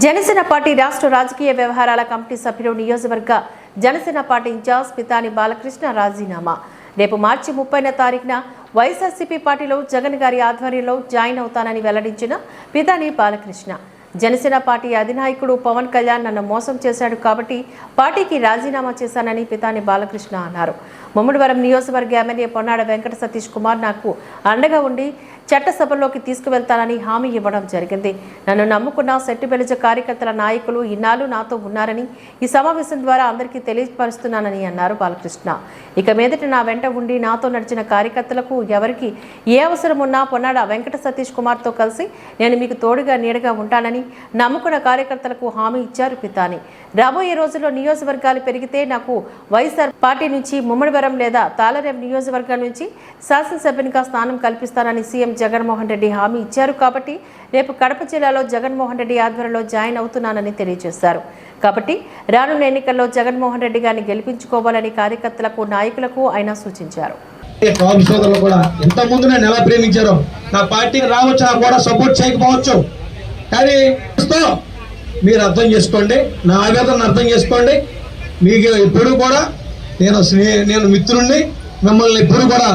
Janasena party రాష్ట్ర రాజకీయ వ్యవహారాల కమిటీ సభ్యులు నియోజకవర్గ జనసేన పార్టీ ఇన్ఛార్జ్ పితాని బాలకృష్ణ రాజీనామా. రేపు మార్చి ముప్పైన తారీఖున వైఎస్ఆర్సీపీ పార్టీలో జగన్ గారి ఆధ్వర్యంలో జాయిన్ అవుతానని వెల్లడించిన పితాని బాలకృష్ణ. జనసేన పార్టీ అధినాయకుడు పవన్ కళ్యాణ్ నన్ను మోసం చేశాడు కాబట్టి పార్టీకి రాజీనామా చేశానని పితాని బాలకృష్ణ అన్నారు. ముమ్మడివరం నియోజకవర్గ ఎమ్మెల్యే పొన్నాడ వెంకట సతీష్ కుమార్ నాకు అండగా ఉండి చట్టసభలోకి తీసుకువెళ్తానని హామీ ఇవ్వడం జరిగింది. నన్ను నమ్ముకున్న సెట్టిబెలిజ కార్యకర్తల నాయకులు ఇన్నాళ్ళు నాతో ఉన్నారని ఈ సమావేశం ద్వారా అందరికీ తెలియపరుస్తున్నానని అన్నారు బాలకృష్ణ. ఇక మీదట నా వెంట ఉండి నాతో నడిచిన కార్యకర్తలకు ఎవరికి ఏ అవసరం ఉన్నా పొన్నాడ వెంకట సతీష్ కుమార్తో కలిసి నేను మీకు తోడుగా నీడగా ఉంటానని నమ్ముకున్న కార్యకర్తలకు హామీ ఇచ్చారు పితాని. రాబోయే రోజుల్లో నియోజకవర్గాలు పెరిగితే నాకు వైఎస్ఆర్ పార్టీ నుంచి ముమ్మడివరం లేదా తాళరేం నియోజకవర్గం నుంచి శాసనసభ్యునిగా స్థానం కల్పిస్తానని సీఎం జగన్మోహన్ రెడ్డి హామీ ఇచ్చారు కాబట్టి రేపు కడప జిల్లాలో జగన్మోహన్ రెడ్డి ఆధ్వర్యంలో జాయిన్ అవుతున్నానని తెలియజేశారు. కాబట్టి రానున్న ఎన్నికల్లో జగన్మోహన్ రెడ్డి గారిని గెలిపించుకోవాలని కార్యకర్తలకు నాయకులకు ఆయన సూచించారు. సోదరులు కూడా ఇంత ముందు ఎలా ప్రేమించారో. నా పార్టీకి రావచ్చు నాకు కూడా సపోర్ట్ చేయకపోవచ్చు. కానీ మీరు అర్థం చేసుకోండి. నా ఆవేదన అర్థం చేసుకోండి. మీకు ఎప్పుడు కూడా నేను నేను మిత్రుణ్ణి మిమ్మల్ని ఎప్పుడు కూడా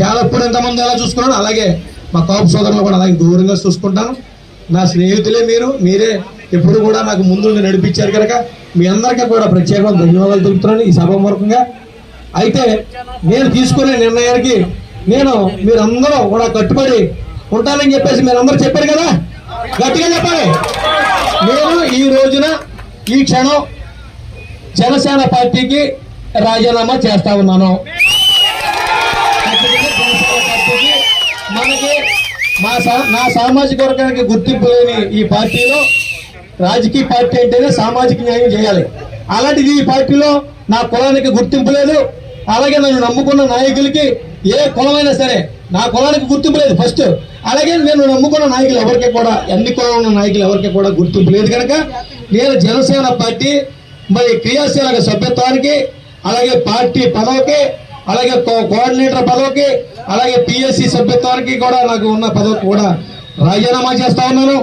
చాలా ఎప్పుడు ఎంతమంది ఎలా చూసుకున్నాను అలాగే మా కాపు సోదరులు కూడా అలాగే దూరంగా చూసుకుంటాను. నా స్నేహితులే మీరు మీరే ఎప్పుడు కూడా నాకు ముందు నడిపించారు కనుక మీ అందరికీ కూడా ప్రత్యేకంగా ధన్యవాదాలు తెలుపుతున్నాను ఈ సభాముఖంగా. అయితే నేను తీసుకునే నిర్ణయానికి నేను మీరందరూ కూడా కట్టుబడి ఉంటానని చెప్పేసి మీరందరూ చెప్పారు కదా? గట్టిగా చెప్పాలి. నేను ఈ రోజున ఈ క్షణం జనసేన పార్టీకి రాజీనామా చేస్తా ఉన్నాను. మనకి మా సా- నా సామాజిక వర్గానికి గుర్తింపు లేని ఈ పార్టీలో రాజకీయ పార్టీ అంటేనే సామాజిక న్యాయం చేయాలి. అలాంటిది ఈ పార్టీలో నా కులానికి గుర్తింపు లేదు. అలాగే నన్ను నమ్ముకున్న నాయకులకి ఏ కులమైనా సరే నా కులానికి గుర్తింపు లేదు ఫస్ట్. అలాగే నేను నమ్ముకున్న నాయకులు ఎవరికి కూడా అన్ని కులం ఉన్న నాయకులు ఎవరికి కూడా గుర్తింపు లేదు కనుక నేను జనసేన పార్టీ మరి క్రియాశీలక సభ్యత్వానికి అలాగే పార్టీ పదవికి అలాగే కో- కోఆర్డినేటర్ పదవికి అలాగే పిఎస్సి సభ్యత్వానికి కూడా నాకు ఉన్న పదవికి కూడా రాజీనామా చేస్తా ఉన్నాను.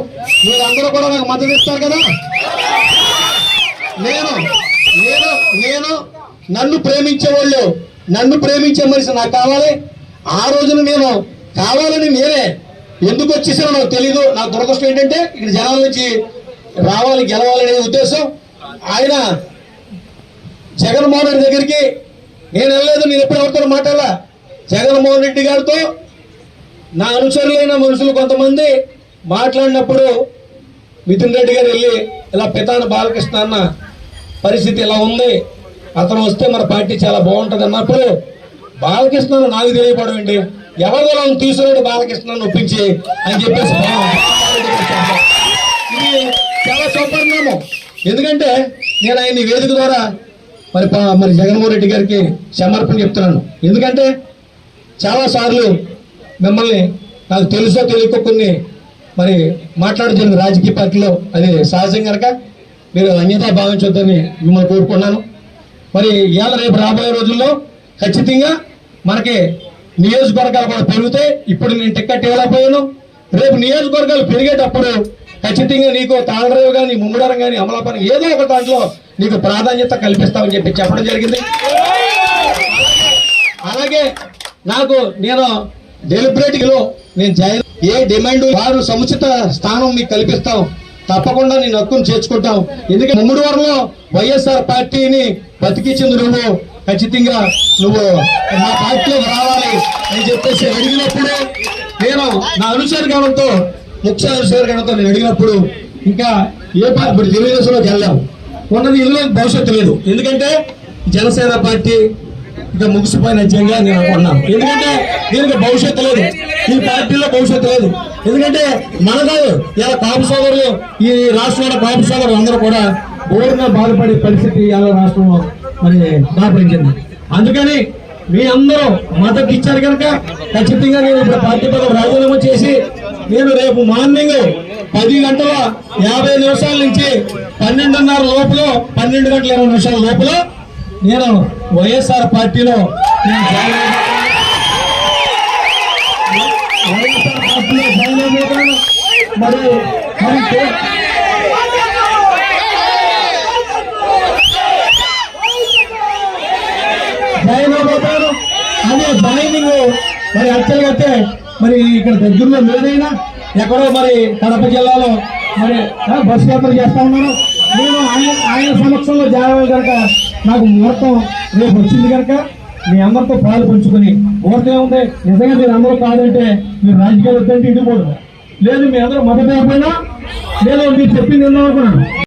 మీరందరూ కూడా నాకు మద్దతు ఇస్తారు కదా? నేను నేను నేను నన్ను ప్రేమించే వాళ్ళు నన్ను ప్రేమించే మనిషి నాకు కావాలి. ఆ రోజున నేను కావాలని నేనే ఎందుకు వచ్చేసానో నాకు తెలీదు. నా దురదృష్టం ఏంటంటే ఇక్కడ జనాల నుంచి రావాలి గెలవాలనే ఉద్దేశం. ఆయన జగన్మోహన్ రెడ్డి దగ్గరికి నేను వెళ్ళలేదు నేను ఎప్పుడు ఎవరితో మాట్లాడాల? జగన్మోహన్ రెడ్డి గారితో నా అనుచరులైన మనుషులు కొంతమంది మాట్లాడినప్పుడు మిథున్ రెడ్డి గారు వెళ్ళి ఇలా పితాన బాలకృష్ణ అన్న పరిస్థితి ఇలా ఉంది. అతను వస్తే మన పార్టీ చాలా బాగుంటుంది అన్నప్పుడు బాలకృష్ణ నాకు తెలియపడండి ఎవరిదో నన్ను తీసుకున్నాడు బాలకృష్ణను ఒప్పించి అని చెప్పేసి ఇది చాలా సౌపరిణామం. ఎందుకంటే నేను ఆయన వేదిక ద్వారా మరి మరి జగన్మోహన్ రెడ్డి గారికి సమర్పణ చెప్తున్నాను. ఎందుకంటే చాలా సార్లు మిమ్మల్ని నాకు తెలుసో తెలియకో కొన్ని మరి మాట్లాడడం రాజకీయ పార్టీలో. అది సహజం కనుక. మీరు అన్యతా భావించొద్దని మిమ్మల్ని కోరుకున్నాను. మరి ఇవాళ రేపు రాబోయే రోజుల్లో ఖచ్చితంగా మనకి నియోజకవర్గాలు కూడా పెరుగుతాయి. ఇప్పుడు నేను టిక్కెట్ ఇవ్వలేకపోయాను. రేపు నియోజకవర్గాలు పెరిగేటప్పుడు ఖచ్చితంగా నీకు తాళరేవు కానీ ముమ్మడారం కానీ అమలాపురం ఏదో ఒక దాంట్లో నీకు ప్రాధాన్యత కల్పిస్తామని చెప్పి చెప్పడం జరిగింది. అలాగే నాకు నేను డెలిబరేట్లో నేను జాయిన్ ఏ డిమాండ్ వారు సముచిత స్థానం మీకు కల్పిస్తాం. తప్పకుండా నేను హక్కును చేర్చుకుంటాం. ఎందుకంటే ముమ్మడి వారంలో వైఎస్ఆర్ పార్టీని బతికించింది నువ్వు. ఖచ్చితంగా నువ్వు మా పార్టీలోకి రావాలి అని చెప్పేసి అడిగినప్పుడు నేను నా అనుసరగణంతో ముఖ్య అనుసరగణంతో నేను అడిగినప్పుడు ఇంకా ఏ పార్టీ ఇప్పుడు తెలుగుదేశంలోకి వెళ్ళాము ఉన్నది ఇందులో భవిష్యత్తు లేదు. ఎందుకంటే జనసేన పార్టీ ఇంకా ముగిసిపోయిన అధ్యయంగా నేను అనుకున్నాను ఎందుకంటే దీనికి భవిష్యత్తు లేదు. ఈ పార్టీలో భవిష్యత్తు లేదు. ఎందుకంటే మన కాదు ఇలా కాపు సోదరులు ఈ రాష్ట్రంలో కాపు సోదరులు అందరూ కూడా ఘోరంగా బాధపడే పరిస్థితి ఇలా రాష్ట్రంలో మరి దాపరించింది అందుకని మీ అందరూ మద్దతు ఇచ్చారు కనుక ఖచ్చితంగా నేను ఇప్పుడు పార్టీ పదవి రాజీనామా చేసి నేను రేపు మార్నింగ్ పది గంటల యాభై నిమిషాల నుంచి పన్నెండున్నర లోపల పన్నెండు గంటల ఇరవై నిమిషాల లోపల నేను వైఎస్ఆర్ పార్టీలో జాయిన్ అయిపోతాను. వైఎస్ఆర్ పార్టీలో జాయిన్ అయిపోతాను మరి గారు మరి యాక్చువల్గా అయితే మరి ఇక్కడ దగ్గరలో లేదైనా ఎక్కడో మరి కడప జిల్లాలో మరి బస్సు యాత్ర చేస్తా ఉన్నాను నేను ఆయన ఆయన సమక్షంలో జాగ్రత్త కనుక నాకు ముహూర్తం రేపు వచ్చింది కనుక మీ అందరితో పాలు పంచుకుని ముహూర్తం ఏముంది? నిజంగా మీరు అందరూ కాదంటే మీరు రాజకీయాలు వద్దంటే ఇంటికి లేదు మీ అందరూ మొదట అయిపోయినా లేదు మీరు చెప్పింది ఎందుకు అనుకున్నాను